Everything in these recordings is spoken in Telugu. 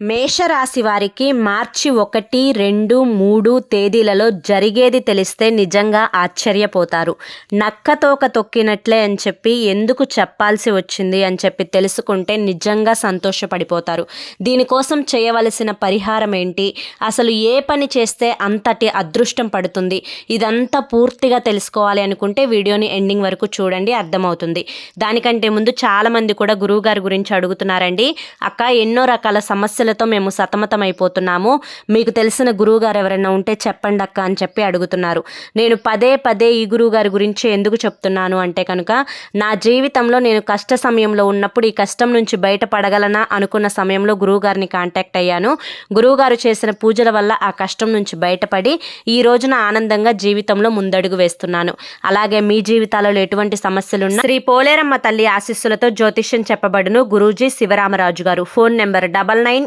మేషరాశి వారికి మార్చి ఒకటి రెండు మూడు తేదీలలో జరిగేది తెలిస్తే నిజంగా ఆశ్చర్యపోతారు. నక్కతోక తొక్కినట్లే అని చెప్పి ఎందుకు చెప్పాల్సి వచ్చింది అని చెప్పి తెలుసుకుంటే నిజంగా సంతోషపడిపోతారు. దీనికోసం చేయవలసిన పరిహారం ఏంటి? అసలు ఏ పని చేస్తే అంతటి అదృష్టం పడుతుంది? ఇదంతా పూర్తిగా తెలుసుకోవాలి అనుకుంటే వీడియోని ఎండింగ్ వరకు చూడండి అర్థమవుతుంది. దానికంటే ముందు చాలామంది కూడా గురువుగారి గురించి అడుగుతున్నారండి. అక్క ఎన్నో రకాల సమస్యలతో మేము సతమతం అయిపోతున్నాము మీకు తెలిసిన గురువుగారు ఎవరైనా ఉంటే చెప్పండి అక్క అని చెప్పి అడుగుతున్నారు. నేను పదే పదే ఈ గురువుగారి గురించి ఎందుకు చెప్తున్నాను అంటే కనుక నా జీవితంలో నేను కష్ట సమయంలో ఉన్నప్పుడు ఈ కష్టం నుంచి బయటపడగలనా అనుకున్న సమయంలో గురువుగారిని కాంటాక్ట్ అయ్యాను. గురువుగారు చేసిన పూజల వల్ల ఆ కష్టం నుంచి బయటపడి ఈ రోజున ఆనందంగా జీవితంలో ముందడుగు వేస్తున్నాను. అలాగే మీ జీవితాలలో ఎటువంటి సమస్యలున్నా శ్రీ పోలేరమ్మ తల్లి ఆశీస్సులతో జ్యోతిష్యం చెప్పబడును గురూజీ శివరామరాజు గారు. Phone number double nine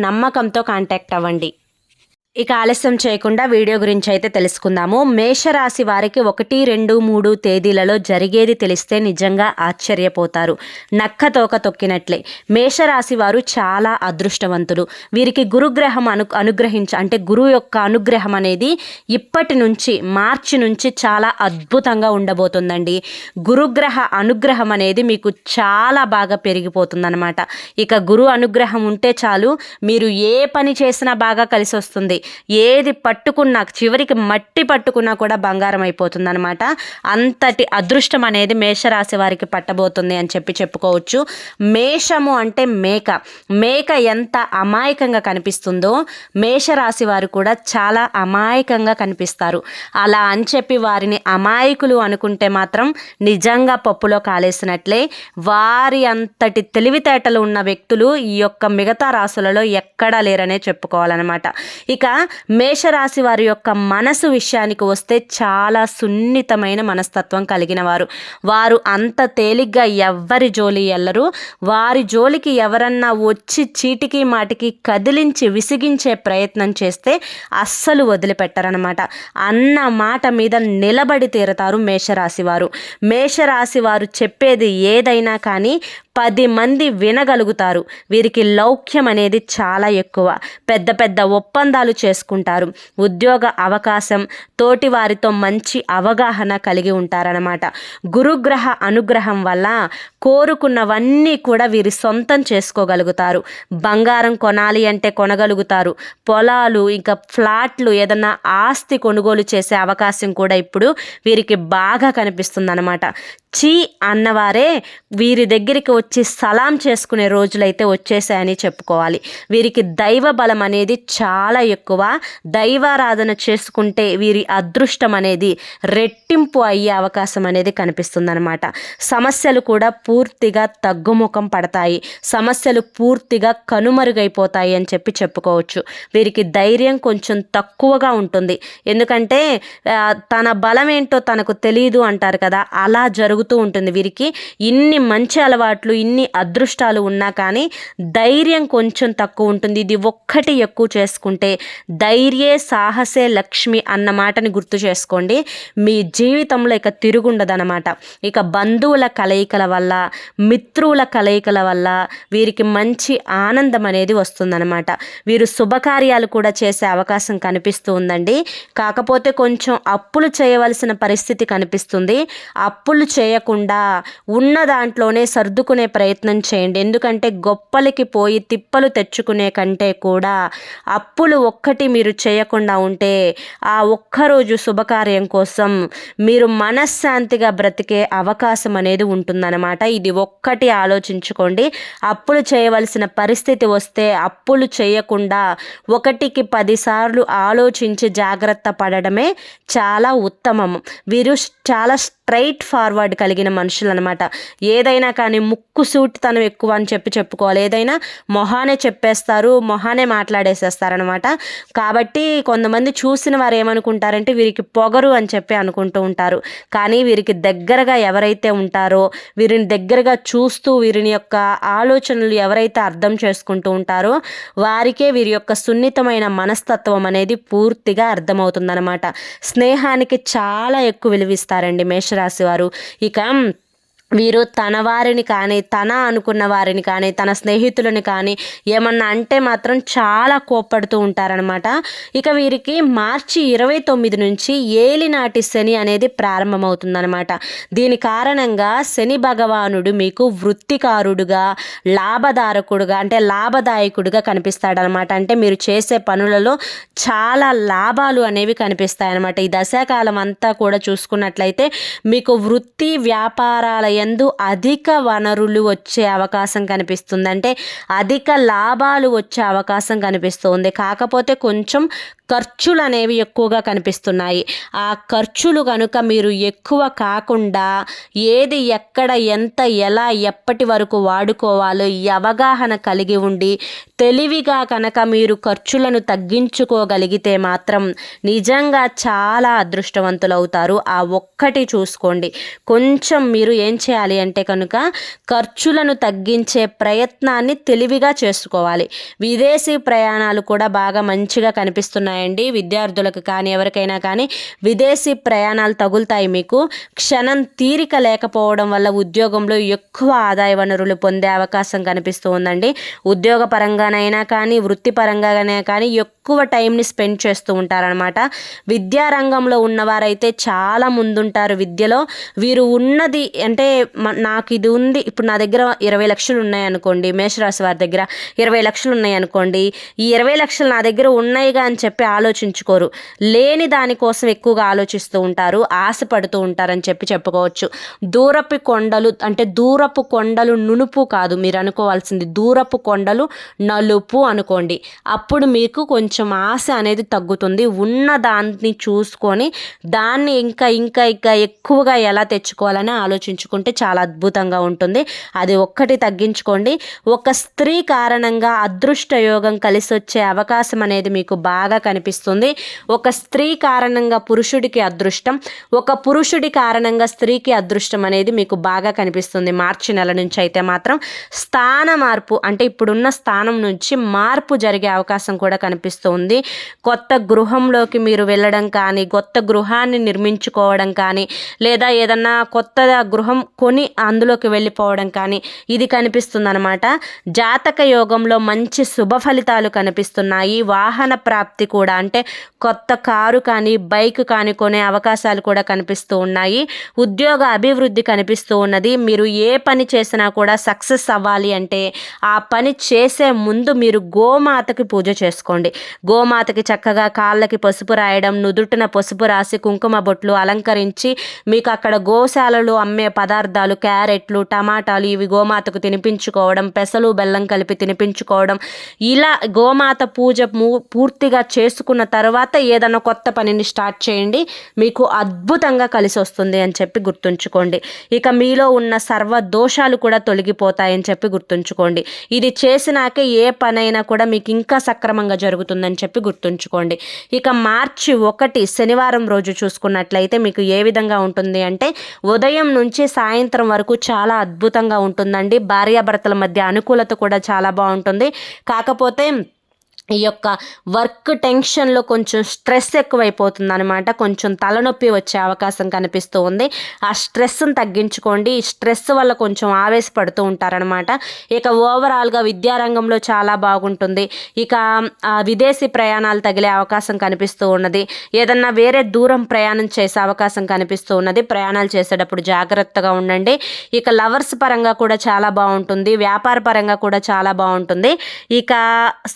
నమ్మకంతో కాంటాక్ట్ అవ్వండి. ఇక ఆలస్యం చేయకుండా వీడియో గురించి అయితే తెలుసుకుందాము. మేషరాశి వారికి ఒకటి రెండు మూడు తేదీలలో జరిగేది తెలిస్తే నిజంగా ఆశ్చర్యపోతారు. నక్క తోక తొక్కినట్లే. మేషరాశి వారు చాలా అదృష్టవంతులు. వీరికి గురుగ్రహం అను అనుగ్రహించ అంటే గురువు యొక్క అనుగ్రహం అనేది ఇప్పటి నుంచి మార్చి నుంచి చాలా అద్భుతంగా ఉండబోతుందండి. గురుగ్రహ అనుగ్రహం అనేది మీకు చాలా బాగా పెరిగిపోతుందన్నమాట. ఇక గురు అనుగ్రహం ఉంటే చాలు మీరు ఏ పని చేసినా బాగా కలిసి వస్తుంది ఏది పట్టుకున్నా చివరికి మట్టి పట్టుకున్నా కూడా బంగారం అయిపోతుంది అనమాట అంతటి అదృష్టం అనేది మేషరాశి వారికి పట్టబోతుంది అని చెప్పి చెప్పుకోవచ్చు. మేషము అంటే మేక. మేక ఎంత అమాయకంగా కనిపిస్తుందో మేషరాశి వారు కూడా చాలా అమాయకంగా కనిపిస్తారు. అలా అని చెప్పి వారిని అమాయకులు అనుకుంటే మాత్రం నిజంగా పప్పులో కాలేసినట్లే. వారి అంతటి తెలివితేటలు ఉన్న వ్యక్తులు ఈ యొక్క మిగతా రాశులలో ఎక్కడా లేరనే చెప్పుకోవాలన్నమాట. ఇక మేషరాశి వారి యొక్క మనసు విషయానికి వస్తే చాలా సున్నితమైన మనస్తత్వం కలిగిన వారు. వారు అంత తేలిగ్గా ఎవ్వరి జోలి ఎల్లరు. వారి జోలికి ఎవరన్నా వచ్చి చీటికి మాటికి కదిలించి విసిగించే ప్రయత్నం చేస్తే అస్సలు వదిలిపెట్టరనమాట అన్న మాట మీద నిలబడి తీరతారు మేషరాశి వారు. మేషరాశి వారు చెప్పేది ఏదైనా కానీ పది మంది వినగలుగుతారు. వీరికి లౌక్యం అనేది చాలా ఎక్కువ. పెద్ద పెద్ద ఒప్పందాలు చేసుకుంటారు. ఉద్యోగ అవకాశం తోటి వారితో మంచి అవగాహన కలిగి ఉంటారనమాట గురుగ్రహ అనుగ్రహం వల్ల కోరుకున్నవన్నీ కూడా వీరి సొంతం చేసుకోగలుగుతారు. బంగారం కొనాలి అంటే కొనగలుగుతారు. పొలాలు ఇంకా ఫ్లాట్లు ఏదన్నా ఆస్తి కొనుగోలు చేసే అవకాశం కూడా ఇప్పుడు వీరికి బాగా కనిపిస్తుందన్నమాట. చీ అన్నవారే వీరి దగ్గరికి వచ్చి సలాం చేసుకునే రోజులైతే వచ్చేసాయని చెప్పుకోవాలి. వీరికి దైవ బలం అనేది చాలా ఎక్కువ. దైవారాధన చేసుకుంటే వీరి అదృష్టం అనేది రెట్టింపు అయ్యే అవకాశం అనేది కనిపిస్తుందన్నమాట. సమస్యలు కూడా పూర్తిగా తగ్గుముఖం పడతాయి. సమస్యలు పూర్తిగా కనుమరుగైపోతాయి అని చెప్పి చెప్పుకోవచ్చు. వీరికి ధైర్యం కొంచెం తక్కువగా ఉంటుంది. ఎందుకంటే తన బలం ఏంటో తనకు తెలియదు అంటారు కదా అలా జరుగుతూ ఉంటుంది. వీరికి ఇన్ని మంచి అలవాట్లు ఇన్ని అదృష్టాలు ఉన్నా కానీ ధైర్యం కొంచెం తక్కువ ఉంటుంది. ఇది ఒక్కటి ఎక్కువ చేసుకుంటే ధైర్యే సాహసే లక్ష్మి అన్న మాటని గుర్తు చేసుకోండి. మీ జీవితంలో ఇక తిరుగుండదనమాట ఇక బంధువుల కలయికల వల్ల మిత్రుల కలయికల వల్ల వీరికి మంచి ఆనందం అనేది వస్తుందన్నమాట. వీరు శుభకార్యాలు కూడా చేసే అవకాశం కనిపిస్తూ ఉందండి. కాకపోతే కొంచెం అప్పులు చేయవలసిన పరిస్థితి కనిపిస్తుంది. అప్పులు చేయకుండా ఉన్న దాంట్లోనే సర్దుకునే ప్రయత్నం చేయండి. ఎందుకంటే గొప్పలకి పోయి తిప్పలు తెచ్చుకునే కంటే కూడా అప్పులు ఒక్కటి మీరు చేయకుండా ఉంటే ఆ ఒక్కరోజు శుభకార్యం కోసం మీరు మనశ్శాంతిగా బ్రతికే అవకాశం అనేది ఉంటుందన్నమాట. ఇది ఒక్కటి ఆలోచించుకోండి. అప్పులు చేయవలసిన పరిస్థితి వస్తే అప్పులు చేయకుండా ఒకటికి పదిసార్లు ఆలోచించి జాగ్రత్త పడడమే చాలా ఉత్తమం. వీరు చాలా స్ట్రైట్ ఫార్వర్డ్ కలిగిన మనుషులు అనమాట ఏదైనా కానీ ముక్కు సూటితనం ఎక్కువ అని చెప్పి చెప్పుకోవాలి. ఏదైనా మొహానే చెప్పేస్తారు మొహానే మాట్లాడేసేస్తారనమాట. కాబట్టి కొంతమంది చూసిన వారు ఏమనుకుంటారంటే వీరికి పొగరు అని చెప్పి అనుకుంటూ ఉంటారు. కానీ వీరికి దగ్గరగా ఎవరైతే ఉంటారో వీరిని దగ్గరగా చూస్తూ వీరిని యొక్క ఆలోచనలు ఎవరైతే అర్థం చేసుకుంటూ ఉంటారో వారికే వీరి యొక్క సున్నితమైన మనస్తత్వం అనేది పూర్తిగా అర్థమవుతుందనమాట. స్నేహానికి చాలా ఎక్కువ విలువిస్తారండి మేషరాశి రాశివారు ఇక వీరు తన వారిని కానీ తన అనుకున్న వారిని కానీ తన స్నేహితులని కానీ ఏమన్నా అంటే మాత్రం చాలా కోప్పడుతూ ఉంటారనమాట ఇక వీరికి మార్చి ఇరవై తొమ్మిది నుంచి ఏలినాటి శని అనేది ప్రారంభమవుతుందనమాట దీని కారణంగా శని భగవానుడు మీకు వృత్తికారుడుగా లాభదారకుడుగా అంటే లాభదాయకుడుగా కనిపిస్తాడనమాట అంటే మీరు చేసే పనులలో చాలా లాభాలు అనేవి కనిపిస్తాయన్నమాట. ఈ దశాకాలం అంతా కూడా చూసుకున్నట్లయితే మీకు వృత్తి వ్యాపారాలయ ఎందు అధిక వనరులు వచ్చే అవకాశం కనిపిస్తుంది. అంటే అధిక లాభాలు వచ్చే అవకాశం కనిపిస్తుంది. కాకపోతే కొంచెం ఖర్చులు అనేవి ఎక్కువగా కనిపిస్తున్నాయి. ఆ ఖర్చులు కనుక మీరు ఎక్కువ కాకుండా ఏది ఎక్కడ ఎంత ఎలా ఎప్పటి వరకు వాడుకోవాలో ఈ అవగాహన కలిగి ఉండి తెలివిగా కనుక మీరు ఖర్చులను తగ్గించుకోగలిగితే మాత్రం నిజంగా చాలా అదృష్టవంతులవుతారు. ఆ ఒక్కటి చూసుకోండి. కొంచెం మీరు ఏం చేయాలి అంటే కనుక ఖర్చులను తగ్గించే ప్రయత్నాన్ని తెలివిగా చేసుకోవాలి. విదేశీ ప్రయాణాలు కూడా బాగా మంచిగా కనిపిస్తున్నాయి ఉన్నాయండి. విద్యార్థులకు కానీ ఎవరికైనా కానీ విదేశీ ప్రయాణాలు తగులుతాయి మీకు. క్షణం తీరిక లేకపోవడం వల్ల ఉద్యోగంలో ఎక్కువ ఆదాయ వనరులు పొందే అవకాశం కనిపిస్తూ ఉందండి. ఉద్యోగ పరంగానైనా కానీ వృత్తిపరంగానే కానీ ఎక్కువ ఎక్కువ టైంని స్పెండ్ చేస్తూ ఉంటారనమాట విద్యారంగంలో ఉన్నవారైతే చాలా ముందుంటారు విద్యలో. వీరు ఉన్నది అంటే నాకు ఇది ఉంది ఇప్పుడు నా దగ్గర ఇరవై లక్షలు ఉన్నాయనుకోండి మేషరాశి వారి దగ్గర ఇరవై లక్షలు ఉన్నాయనుకోండి ఈ ఇరవై లక్షలు నా దగ్గర ఉన్నాయిగా అని చెప్పి ఆలోచించుకోరు. లేని దానికోసం ఎక్కువగా ఆలోచిస్తూ ఉంటారు ఆశపడుతూ ఉంటారని చెప్పి చెప్పుకోవచ్చు. దూరపు కొండలు అంటే దూరపు కొండలు నునుపు కాదు మీరు అనుకోవాల్సింది దూరపు కొండలు నలుపు అనుకోండి. అప్పుడు మీకు కొంచెం కొంచెం ఆశ అనేది తగ్గుతుంది. ఉన్న దాన్ని చూసుకొని దాన్ని ఇంకా ఇంకా ఇంకా ఎక్కువగా ఎలా తెచ్చుకోవాలని ఆలోచించుకుంటే చాలా అద్భుతంగా ఉంటుంది. అది ఒక్కటి తగ్గించుకోండి. ఒక స్త్రీ కారణంగా అదృష్ట యోగం కలిసి వచ్చే అవకాశం అనేది మీకు బాగా కనిపిస్తుంది. ఒక స్త్రీ కారణంగా పురుషుడికి అదృష్టం ఒక పురుషుడి కారణంగా స్త్రీకి అదృష్టం అనేది మీకు బాగా కనిపిస్తుంది. మార్చి నెల నుంచి అయితే మాత్రం స్థాన మార్పు అంటే ఇప్పుడున్న స్థానం నుంచి మార్పు జరిగే అవకాశం కూడా కనిపిస్తుంది. కొత్త గృహంలోకి మీరు వెళ్ళడం కానీ కొత్త గృహాన్ని నిర్మించుకోవడం కానీ లేదా ఏదన్నా కొత్త గృహం కొని అందులోకి వెళ్ళిపోవడం కానీ ఇది కనిపిస్తుంది అనమాట జాతక యోగంలో మంచి శుభ ఫలితాలు కనిపిస్తున్నాయి. వాహన ప్రాప్తి కూడా అంటే కొత్త కారు కానీ బైక్ కానీ కొనే అవకాశాలు కూడా కనిపిస్తూ ఉన్నాయి. ఉద్యోగ అభివృద్ధి కనిపిస్తూ ఉన్నది. మీరు ఏ పని చేసినా కూడా సక్సెస్ అవ్వాలి అంటే ఆ పని చేసే ముందు మీరు గోమాతకి పూజ చేసుకోండి. గోమాతకి చక్కగా కాళ్ళకి పసుపు రాయడం నుదుటిన పసుపు రాసి కుంకుమ బొట్లు అలంకరించి మీకు అక్కడ గోశాలలో అమ్మే పదార్థాలు క్యారెట్లు టమాటాలు ఇవి గోమాతకు తినిపించుకోవడం పెసలు బెల్లం కలిపి తినిపించుకోవడం. ఇలా గోమాత పూజ పూర్తిగా చేసుకున్న తర్వాత ఏదైనా కొత్త పనిని స్టార్ట్ చేయండి. మీకు అద్భుతంగా కలిసి వస్తుంది అని చెప్పి గుర్తుంచుకోండి. ఇక మీలో ఉన్న సర్వ దోషాలు కూడా తొలగిపోతాయని చెప్పి గుర్తుంచుకోండి. ఇది చేసినాకే ఏ పనైనా కూడా మీకు ఇంకా సక్రమంగా జరుగుతుంది. జరుగుతుందని చెప్పి గుర్తుంచుకోండి. ఇక మార్చి ఒకటి శనివారం రోజు చూసుకున్నట్లయితే మీకు ఏ విధంగా ఉంటుంది అంటే ఉదయం నుంచి సాయంత్రం వరకు చాలా అద్భుతంగా ఉంటుందండి. భార్యాభర్తల మధ్య అనుకూలత కూడా చాలా బాగుంటుంది. కాకపోతే ఈ యొక్క వర్క్ టెన్షన్లో కొంచెం స్ట్రెస్ ఎక్కువైపోతుంది అనమాట కొంచెం తలనొప్పి వచ్చే అవకాశం కనిపిస్తూ ఉంది. ఆ స్ట్రెస్ని తగ్గించుకోండి. ఈ స్ట్రెస్ వల్ల కొంచెం ఆవేశపడుతూ ఉంటారనమాట ఇక ఓవరాల్గా విద్యారంగంలో చాలా బాగుంటుంది. ఇక విదేశీ ప్రయాణాలు తగిలే అవకాశం కనిపిస్తూ ఉన్నది. ఏదన్నా వేరే దూరం ప్రయాణం చేసే అవకాశం కనిపిస్తూ ఉన్నది. ప్రయాణాలు చేసేటప్పుడు జాగ్రత్తగా ఉండండి. ఇక లవర్స్ పరంగా కూడా చాలా బాగుంటుంది. వ్యాపార పరంగా కూడా చాలా బాగుంటుంది. ఇక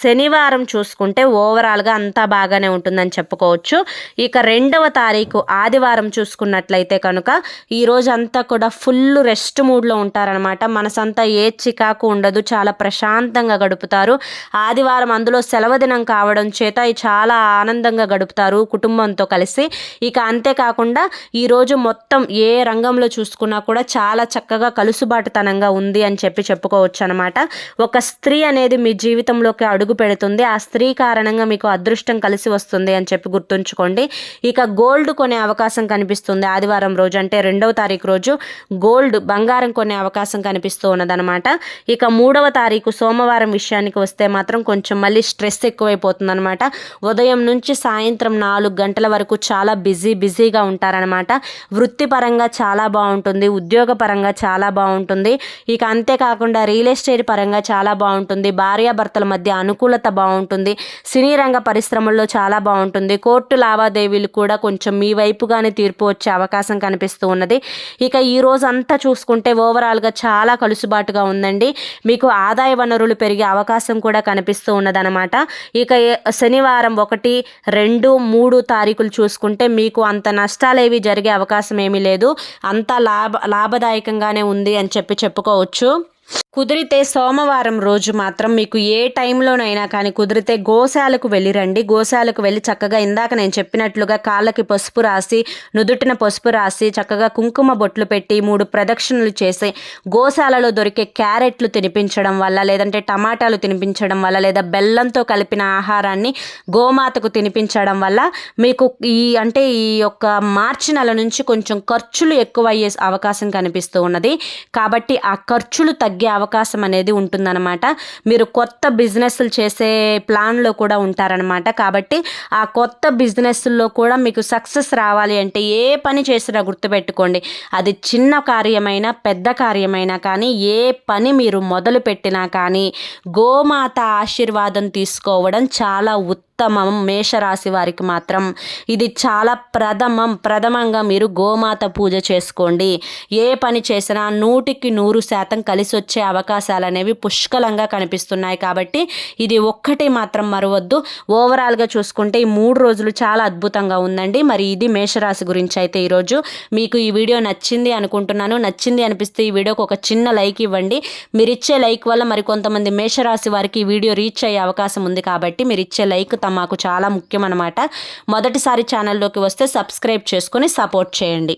శనివారం చూసుకుంటే ఓవరాల్గా అంతా బాగానే ఉంటుందని చెప్పుకోవచ్చు. ఇక రెండవ తారీఖు ఆదివారం చూసుకున్నట్లయితే కనుక ఈరోజు అంతా కూడా ఫుల్ రెస్ట్ మూడ్లో ఉంటారనమాట. మనసంతా ఏ చికాకు ఉండదు చాలా ప్రశాంతంగా గడుపుతారు. ఆదివారం అందులో సెలవు దినం కావడం చేత చాలా ఆనందంగా గడుపుతారు కుటుంబంతో కలిసి. ఇక అంతేకాకుండా ఈరోజు మొత్తం ఏ రంగంలో చూసుకున్నా కూడా చాలా చక్కగా కలుసుబాటుతనంగా ఉంది అని చెప్పి చెప్పుకోవచ్చు అనమాట ఒక స్త్రీ అనేది మీ జీవితంలోకి అడుగు పెడుతుంది. ఆ స్త్రీ కారణంగా మీకు అదృష్టం కలిసి వస్తుంది అని చెప్పి గుర్తుంచుకోండి. ఇక గోల్డ్ కొనే అవకాశం కనిపిస్తుంది ఆదివారం రోజు అంటే రెండవ తారీఖు రోజు గోల్డ్ బంగారం కొనే అవకాశం కనిపిస్తూ ఉన్నదనమాట ఇక మూడవ తారీఖు సోమవారం విషయానికి వస్తే మాత్రం కొంచెం మళ్ళీ స్ట్రెస్ ఎక్కువైపోతుంది అనమాట ఉదయం నుంచి సాయంత్రం నాలుగు గంటల వరకు చాలా బిజీ బిజీగా ఉంటారనమాట వృత్తిపరంగా చాలా బాగుంటుంది ఉద్యోగపరంగా చాలా బాగుంటుంది. ఇక అంతేకాకుండా రియల్ ఎస్టేట్ పరంగా చాలా బాగుంటుంది. భార్యాభర్తల మధ్య అనుకూలత బాగుంటుంది. సినీ రంగ పరిశ్రమల్లో చాలా బాగుంటుంది. కోర్టు లావాదేవీలు కూడా కొంచెం మీ వైపుగానే తీర్పు వచ్చే అవకాశం కనిపిస్తూ ఉన్నది. ఇక ఈ రోజు అంతా చూసుకుంటే ఓవరాల్గా చాలా కలుసుబాటుగా ఉందండి. మీకు ఆదాయ వనరులు పెరిగే అవకాశం కూడా కనిపిస్తూ ఉన్నదనమాట ఇక శనివారం ఒకటి రెండు మూడు తారీఖులు చూసుకుంటే మీకు అంత నష్టాలేవి జరిగే అవకాశం ఏమీ లేదు. అంతా లాభ లాభదాయకంగానే ఉంది అని చెప్పి చెప్పుకోవచ్చు. కుదిరితే సోమవారం రోజు మాత్రం మీకు ఏ టైంలోనైనా కానీ కుదిరితే గోశాలకు వెళ్ళి రండి. గోశాలకు వెళ్ళి చక్కగా ఇందాక నేను చెప్పినట్లుగా కాళ్ళకి పసుపు రాసి నుదుటిన పసుపు రాసి చక్కగా కుంకుమ బొట్లు పెట్టి మూడు ప్రదక్షిణలు చేసి గోశాలలో దొరికే క్యారెట్లు తినిపించడం వల్ల లేదంటే టమాటాలు తినిపించడం వల్ల లేదా బెల్లంతో కలిపిన ఆహారాన్ని గోమాతకు తినిపించడం వల్ల మీకు ఈ అంటే ఈ యొక్క మార్చి నెల నుంచి కొంచెం ఖర్చులు ఎక్కువ అయ్యే అవకాశం కనిపిస్తూ ఉన్నది. కాబట్టి ఆ ఖర్చులు తగ్గే అవకాశం అవకాశం అనేది ఉంటుందన్నమాట. మీరు కొత్త బిజినెస్లు చేసే ప్లాన్లో కూడా ఉంటారనమాట కాబట్టి ఆ కొత్త బిజినెస్లో కూడా మీకు సక్సెస్ రావాలి అంటే ఏ పని చేసినా గుర్తుపెట్టుకోండి. అది చిన్న కార్యమైనా పెద్ద కార్యమైనా కానీ ఏ పని మీరు మొదలు పెట్టినా కానీ గోమాత ఆశీర్వాదం తీసుకోవడం చాలా ఉత్తమం. ఉత్తమం మేషరాశి వారికి మాత్రం ఇది చాలా ప్రథమం. ప్రథమంగా మీరు గోమాత పూజ చేసుకోండి. ఏ పని చేసినా నూటికి నూరు శాతం కలిసి వచ్చే అవకాశాలు అనేవి పుష్కలంగా కనిపిస్తున్నాయి కాబట్టి ఇది ఒక్కటి మాత్రం మరవద్దు. ఓవరాల్గా చూసుకుంటే ఈ మూడు రోజులు చాలా అద్భుతంగా ఉందండి. మరి ఇది మేషరాశి గురించి అయితే ఈరోజు మీకు ఈ వీడియో నచ్చింది అనుకుంటున్నాను. నచ్చింది అనిపిస్తే ఈ వీడియోకి ఒక చిన్న లైక్ ఇవ్వండి. మీరు ఇచ్చే లైక్ వల్ల మరి కొంతమంది మేషరాశి వారికి ఈ వీడియో రీచ్ అయ్యే అవకాశం ఉంది కాబట్టి మీరు ఇచ్చే లైక్ మాకు చాలా ముఖ్యం అనమాట మొదటిసారి ఛానల్లోకి వస్తే సబ్స్క్రైబ్ చేసుకొని సపోర్ట్ చేయండి.